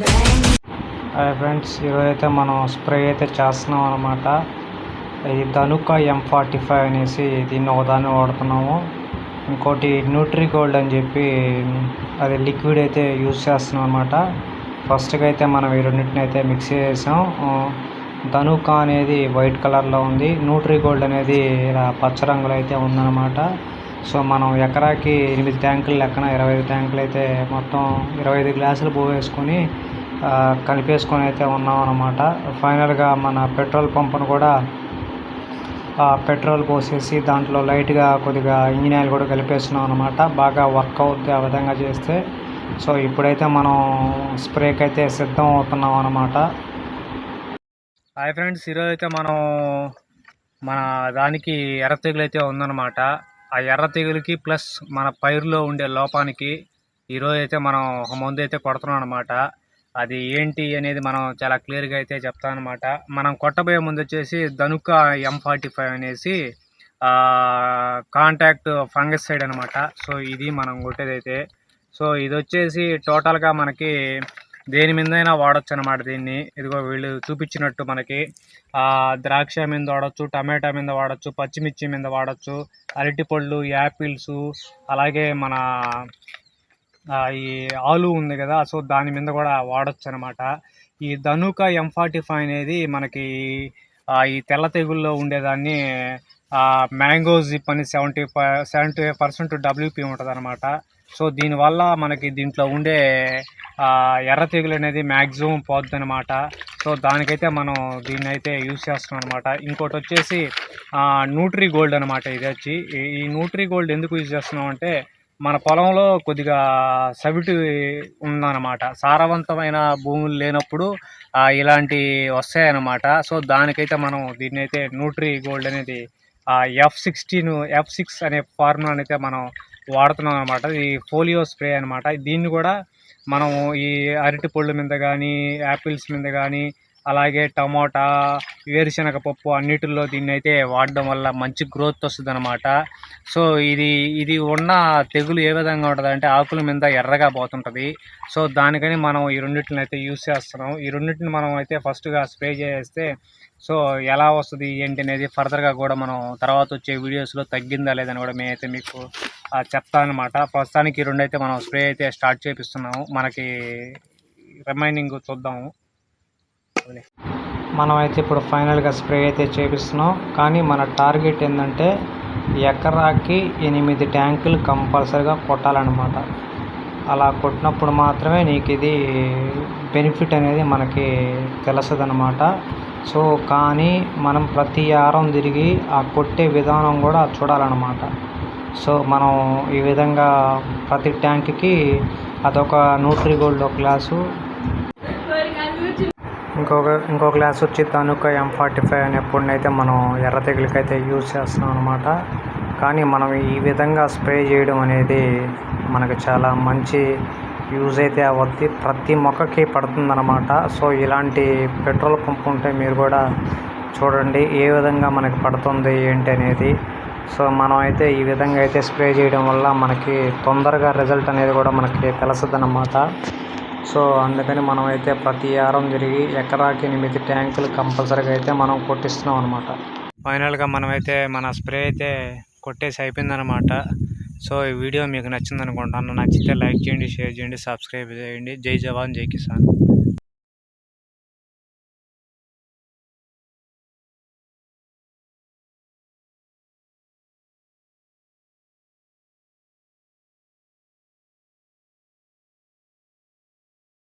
Hi friends ఈరోజు అయితే మనం స్ప్రే అయితే చేస్తున్నాం అనమాట ఇది ధనుక ఎం ఫార్టీ ఫైవ్ అనేసి దీన్ని ఒకదాన్ని వాడుతున్నాము. ఇంకోటి న్యూట్రీ గోల్డ్ అని చెప్పి అది లిక్విడ్ అయితే యూజ్ చేస్తున్నాం అనమాట ఫస్ట్గా అయితే మనం ఈ రెండింటిని అయితే మిక్స్ చేసాం ధనుక అనేది వైట్ కలర్లో ఉంది. న్యూట్రీ గోల్డ్ అనేది ఇలా పచ్చ రంగులో అయితే ఉందన్నమాట. సో మనం ఎకరాకి ఎనిమిది ట్యాంకులు లెక్కన ఇరవై ఐదు ట్యాంకులు అయితే మొత్తం ఇరవై ఐదు గ్లాసులు పోవేసుకొని కలిపేసుకొని అయితే ఉన్నాం అనమాట ఫైనల్గా మన పెట్రోల్ పంపును కూడా పెట్రోల్ పోసేసి దాంట్లో లైట్గా కొద్దిగా ఇంజిన్ ఆయిల్ కూడా కలిపేస్తున్నాం అనమాట బాగా వర్క్ అవుద్ది ఆ విధంగా చేస్తే. సో ఇప్పుడైతే మనం స్ప్రేకి అయితే సిద్ధం అవుతున్నాం అనమాట హాయ్ ఫ్రెండ్స్ ఈరోజు అయితే మనం మన దానికి ఎర్ర తెగులు అయితే ఉందన్నమాట. ఆ ఎర్ర తెగులుకి ప్లస్ మన పైరులో ఉండే లోపానికి ఈరోజు అయితే మనం ఒక మందు అయితే కొడుతున్నాం అనమాట అది ఏంటి అనేది మనం చాలా క్లియర్గా అయితే చెప్తాను అనమాట మనం కొట్టబోయే ముందు వచ్చేసి ధనుక ఎం ఫార్టీ ఫైవ్ అనేసి కాంటాక్ట్ ఫంగస్ సైడ్ అనమాట సో ఇది మనం కొట్టేదైతే. సో ఇది వచ్చేసి టోటల్గా మనకి దేని మీదైనా వాడచ్చు అనమాట దీన్ని. ఇదిగో వీళ్ళు చూపించినట్టు మనకి ఆ, ద్రాక్ష మీద వాడచ్చు టమాటా మీద వాడచ్చు పచ్చిమిర్చి మీద వాడచ్చు అరటిపళ్ళు యాపిల్స్ అలాగే మన ఈ ఆలు ఉంది కదా సో దాని మీద కూడా వాడచ్చు అనమాట ఈ ధనుక ఎం ఫార్టీ ఫైవ్ అనేది మనకి ఈ తెల్ల తెగుల్లో ఉండేదాన్ని మ్యాంగో జిప్ అని seventy five seventy five percent WP ఉంటుంది అనమాట సో దీనివల్ల మనకి దీంట్లో ఉండే ఎర్ర తెగులు అనేది మ్యాక్సిమం పోద్ది అనమాట సో దానికైతే మనం దీన్ని అయితే యూస్ చేస్తున్నాం అనమాట ఇంకోటి వచ్చేసి న్యూట్రీ గోల్డ్ అనమాట ఇది వచ్చి. ఈ- ఈ న్యూట్రీ గోల్డ్ ఎందుకు యూజ్ చేస్తున్నాం అంటే మన పొలంలో కొద్దిగా సవిటి ఉందన్నమాట. సారవంతమైన భూములు లేనప్పుడు ఇలాంటి వస్తాయన్నమాట. సో దానికైతే మనం దీన్ని అయితే న్యూట్రీ గోల్డ్ అనేది ఎఫ్ సిక్స్టీన్ ఎఫ్ సిక్స్ అనే ఫార్ములాని అయితే మనం వాడుతున్నాం అనమాట ఈ ఫోలియో స్ప్రే అనమాట దీన్ని కూడా మనం ఈ అరటి పళ్ళు మీద కానీ యాపిల్స్ మీద కానీ అలాగే టమోటా వేరుశనగ పప్పు అన్నిటిలో దీన్ని అయితే వాడడం వల్ల మంచి గ్రోత్ వస్తుంది అనమాట సో ఇది ఇది ఉన్న తెగులు ఏ విధంగా ఉంటుంది అంటే ఆకుల మీద ఎర్రగా పోతుంటుంది. సో దానికని మనం ఈ రెండింటిని అయితే యూస్ చేస్తున్నాం. ఈ రెండింటిని మనం అయితే ఫస్ట్గా స్ప్రే చేస్తే సో ఎలా వస్తుంది ఏంటి అనేది ఫర్దర్గా కూడా మనం తర్వాత వచ్చే వీడియోస్లో తగ్గిందా లేదని కూడా మేమైతే మీకు చెప్తానమాట ప్రస్తుతానికి ఈ రెండు అయితే మనం స్ప్రే అయితే స్టార్ట్ చేపిస్తున్నాము. మనకి రిమైనింగ్ చూద్దాము. మనం అయితే ఇప్పుడు ఫైనల్గా స్ప్రే అయితే చేపిస్తున్నాం. కానీ మన టార్గెట్ ఏంటంటే ఎకరాకి ఎనిమిది ట్యాంకులు కంపల్సరీగా కొట్టాలన్నమాట. అలా కొట్టినప్పుడు మాత్రమే నీకు ఇది బెనిఫిట్ అనేది మనకి తెలుస్తుంది అనమాట సో కానీ మనం ప్రతి వారం తిరిగి ఆ కొట్టే విధానం కూడా చూడాలన్నమాట. సో మనం ఈ విధంగా ప్రతి ట్యాంక్కి అదొక న్యూట్రీ గోల్డ్ ఒక గ్లాసు ఇంకొక ఇంకో గ్లాస్ వచ్చి తనుక ఎం ఫార్టీ ఫైవ్ అనే పొడినైతే మనం ఎర్ర తెగులకైతే యూజ్ చేస్తున్నాం అనమాట కానీ మనం ఈ విధంగా స్ప్రే చేయడం అనేది మనకు చాలా మంచి యూజ్ అయితే అవుద్ది. ప్రతి మొక్కకి పడుతుందన్నమాట. సో ఇలాంటి పెట్రోల్ పంప్ ఉంటే మీరు కూడా చూడండి ఏ విధంగా మనకి పడుతుంది ఏంటి అనేది. సో మనం అయితే ఈ విధంగా అయితే స్ప్రే చేయడం వల్ల మనకి తొందరగా రిజల్ట్ అనేది కూడా మనకి తెలుస్తుంది సో అందుకని మనమైతే ప్రతి వారం తిరిగి ఎకరాకి ఎనిమిది ట్యాంకులు కంపల్సరీగా అయితే మనం కొట్టిస్తున్నాం అనమాట ఫైనల్గా మనమైతే మన స్ప్రే అయితే కొట్టేసి అయిపోయిందనమాట సో ఈ వీడియో మీకు నచ్చింది అనుకుంటాను నచ్చితే లైక్ చేయండి షేర్ చేయండి సబ్స్క్రైబ్ చేయండి. జై జవాన్ జై కిసాన్.